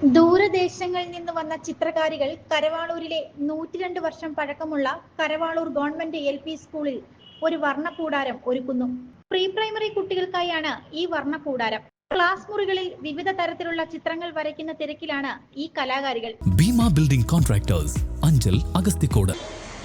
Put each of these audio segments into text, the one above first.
ദൂരദേശങ്ങളിൽ നിന്ന് വന്ന ചിത്രകാരികൾ കരവാളൂരിലെ നൂറ്റിരണ്ട് വർഷം പഴക്കമുള്ള കരവാളൂർ ഗവൺമെന്റ് എൽ പി സ്കൂളിൽ ഒരു വർണക്കൂടാരം ഒരുക്കുന്നു. പ്രീ പ്രൈമറി കുട്ടികൾക്കായാണ് ഈ വർണക്കൂടാരം. ക്ലാസ് മുറികളിൽ വിവിധ തരത്തിലുള്ള ചിത്രങ്ങൾ വരയ്ക്കുന്ന തിരക്കിലാണ് ഈ കലാകാരികൾ. ഭീമ ബിൽഡിംഗ് കോൺട്രാക്ടേഴ്സ് അഞ്ചൽ അഗസ്തിക്കോട്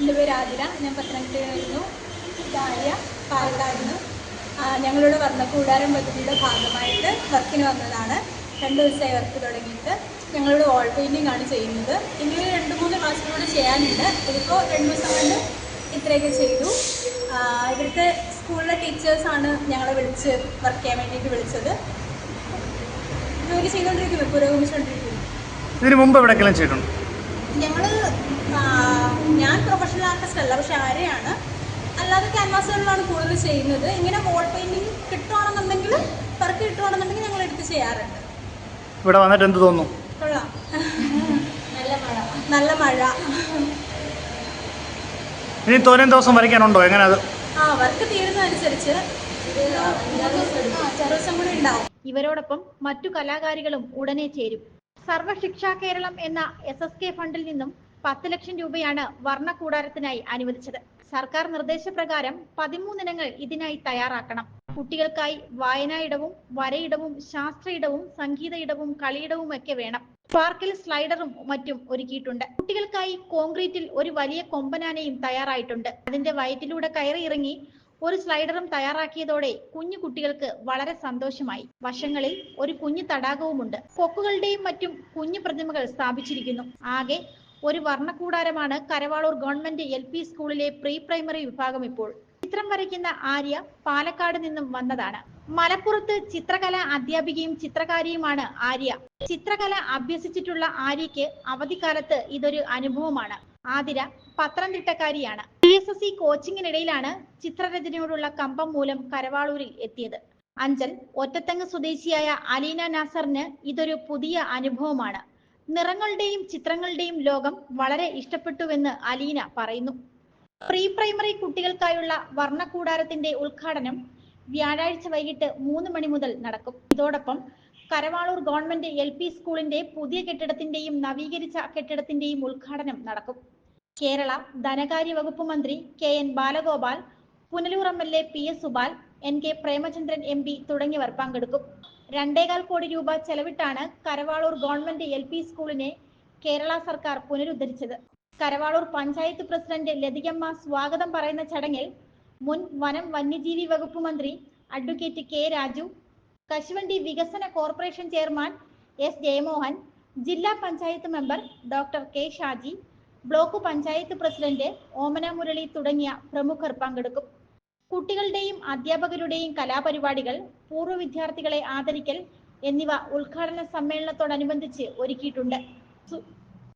എന്റെ പേര് ആതിര ഞാൻ പത്തനംതിട്ടയിൽ വരുന്നു ഇതായ പാലക്കാട് ഞങ്ങളുടെ വർണക്കൂടാരം പദ്ധതിയുടെ ഭാഗമായിട്ട് വർക്കിന് വന്നതാണ്. രണ്ട് ദിവസമായി വർക്ക് തുടങ്ങിയിട്ട് ഞങ്ങളുടെ വാൾ പെയിന്റിംഗ് ആണ് ചെയ്യുന്നത്. ഇനി രണ്ട് മൂന്ന് ക്ലാസ്സിലൂടെ ചെയ്യാനുണ്ട്. ഇതിപ്പോൾ രണ്ട് ദിവസം കൊണ്ട് ഇത്രയൊക്കെ ചെയ്തു. ഇവിടുത്തെ സ്കൂളിലെ ടീച്ചേഴ്സാണ് ഞങ്ങളെ വിളിച്ച് വർക്ക് ചെയ്യാൻ വേണ്ടിയിട്ട് വിളിച്ചത്. ജോലി ചെയ്തുകൊണ്ടിരിക്കുന്നു പുരോഗമിച്ചുകൊണ്ടിരിക്കുന്നു ഇതിന് മുമ്പ് എവിടെയെങ്കിലും ചെയ്തിട്ടുണ്ട്? ഞങ്ങൾ ഞാൻ പ്രൊഫഷണൽ ആർട്ടിസ്റ്റ് അല്ല പക്ഷെ ആരെയാണ്. അല്ലാതെ ക്യാൻവാസുകളിലാണ് കൂടുതൽ ചെയ്യുന്നത്. ഇങ്ങനെ വാൾ പെയിന്റിങ് കിട്ടുകയാണെന്നുണ്ടെങ്കിൽ വർക്ക് കിട്ടുകയാണെന്നുണ്ടെങ്കിൽ ഞങ്ങൾ എടുത്ത് ചെയ്യാറുണ്ട്. ഇവിടെ വന്നിട്ട് എന്ത് തോന്നുന്നു? നല്ല മഴ. നല്ല മഴ. ഇനി തോന്നിയ ദിവസം വരയ്ക്കാനുണ്ടോ? എങ്ങനെ അത്? ആ വർക്ക് തീരുന്നതനുസരിച്ച്. ആ, ചെറു കൂടി ഉണ്ടാവും. ഇവരോടൊപ്പം മറ്റു കലാകാരികളും ഉടനെ ചേരും. സർവശിക്ഷാ കേരളം എന്ന എസ് എസ് കെ ഫണ്ടിൽ നിന്നും പത്ത് ലക്ഷം രൂപയാണ് വർണ കൂടാരത്തിനായി അനുവദിച്ചത്. സർക്കാർ നിർദ്ദേശപ്രകാരം പതിമൂന്നിനങ്ങൾ ഇതിനായി തയ്യാറാക്കണം. കുട്ടികൾക്കായി വായനാ ഇടവും വരയിടവും സംഗീത ഇടവും കളിയിടവും ഒക്കെ വേണം. പാർക്കിൽ സ്ലൈഡറും മറ്റും ഒരുക്കിയിട്ടുണ്ട്. കുട്ടികൾക്കായി കോൺക്രീറ്റിൽ ഒരു വലിയ കൊമ്പനാനയും തയ്യാറായിട്ടുണ്ട്. അതിന്റെ വയറ്റിലൂടെ കയറി ഇറങ്ങി ഒരു സ്ലൈഡറും തയ്യാറാക്കിയതോടെ കുഞ്ഞു കുട്ടികൾക്ക് വളരെ സന്തോഷമായി. വശങ്ങളിൽ ഒരു കുഞ്ഞു തടാകവുമുണ്ട്. കൊക്കുകളുടെയും മറ്റും കുഞ്ഞു പ്രതിമകൾ സ്ഥാപിച്ചിരിക്കുന്നു. ആകെ ഒരു വർണക്കൂടാരമാണ് കരവാളൂർ ഗവൺമെന്റ് എൽ സ്കൂളിലെ പ്രീ പ്രൈമറി വിഭാഗം ഇപ്പോൾ. ചിത്രം വരയ്ക്കുന്ന ആര്യ പാലക്കാട് നിന്നും വന്നതാണ്. മലപ്പുറത്ത് ചിത്രകല അധ്യാപികയും ചിത്രകാരിയുമാണ് ആര്യ. ചിത്രകല അഭ്യസിച്ചിട്ടുള്ള ആര്യയ്ക്ക് അവധിക്കാലത്ത് ഇതൊരു അനുഭവമാണ്. ആതിര പത്തനംതിട്ടക്കാരിയാണ്. പി എസ് എസ് സി കോച്ചിങ്ങിനിടയിലാണ് ചിത്രരചനയോടുള്ള കമ്പം മൂലം കരവാളൂരിൽ എത്തിയത്. അഞ്ചൽ ഒറ്റത്തങ്ങ് സ്വദേശിയായ അലീന നാസറിന് ഇതൊരു പുതിയ അനുഭവമാണ്. നിറങ്ങളുടെയും ചിത്രങ്ങളുടെയും ലോകം വളരെ ഇഷ്ടപ്പെട്ടുവെന്ന് അലീന പറയുന്നു. പ്രീ പ്രൈമറി കുട്ടികൾക്കായുള്ള വർണക്കൂടാരത്തിന്റെ ഉദ്ഘാടനം വ്യാഴാഴ്ച വൈകിട്ട് മൂന്ന് മണി മുതൽ നടക്കും. ഇതോടൊപ്പം കരവാളൂർ ഗവൺമെന്റ് എൽ പി സ്കൂളിന്റെ പുതിയ കെട്ടിടത്തിന്റെയും നവീകരിച്ച കെട്ടിടത്തിന്റെയും ഉദ്ഘാടനം നടക്കും. കേരള ധനകാര്യ വകുപ്പ് മന്ത്രി K N Balagopal Punalur M L A P S Subal N K Premachandran M P തുടങ്ങിയവർ പങ്കെടുക്കും. രണ്ടേകാൽ കോടി രൂപ ചെലവിട്ടാണ് കരവാളൂർ ഗവൺമെന്റ് എൽ പി സ്കൂളിനെ കേരള സർക്കാർ പുനരുദ്ധരിച്ചത്. കരവാളൂർ പഞ്ചായത്ത് പ്രസിഡന്റ് ലതികമ്മ സ്വാഗതം പറയുന്ന ചടങ്ങിൽ മുൻ വനം വന്യജീവി വകുപ്പ് മന്ത്രി അഡ്വക്കേറ്റ് കെ രാജു കശുവണ്ടി വികസന കോർപ്പറേഷൻ ചെയർമാൻ എസ് ജയമോഹൻ ജില്ലാ panchayat member doctor K Shaji block panchayat president Omana Murali തുടങ്ങിയ പ്രമുഖർ പങ്കെടുക്കും. കുട്ടികളുടെയും അധ്യാപകരുടെയും കലാപരിപാടികൾ പൂർവ വിദ്യാർത്ഥികളെ ആദരിക്കൽ എന്നിവ ഉദ്ഘാടന സമ്മേളനത്തോടനുബന്ധിച്ച് ഒരുക്കിയിട്ടുണ്ട്.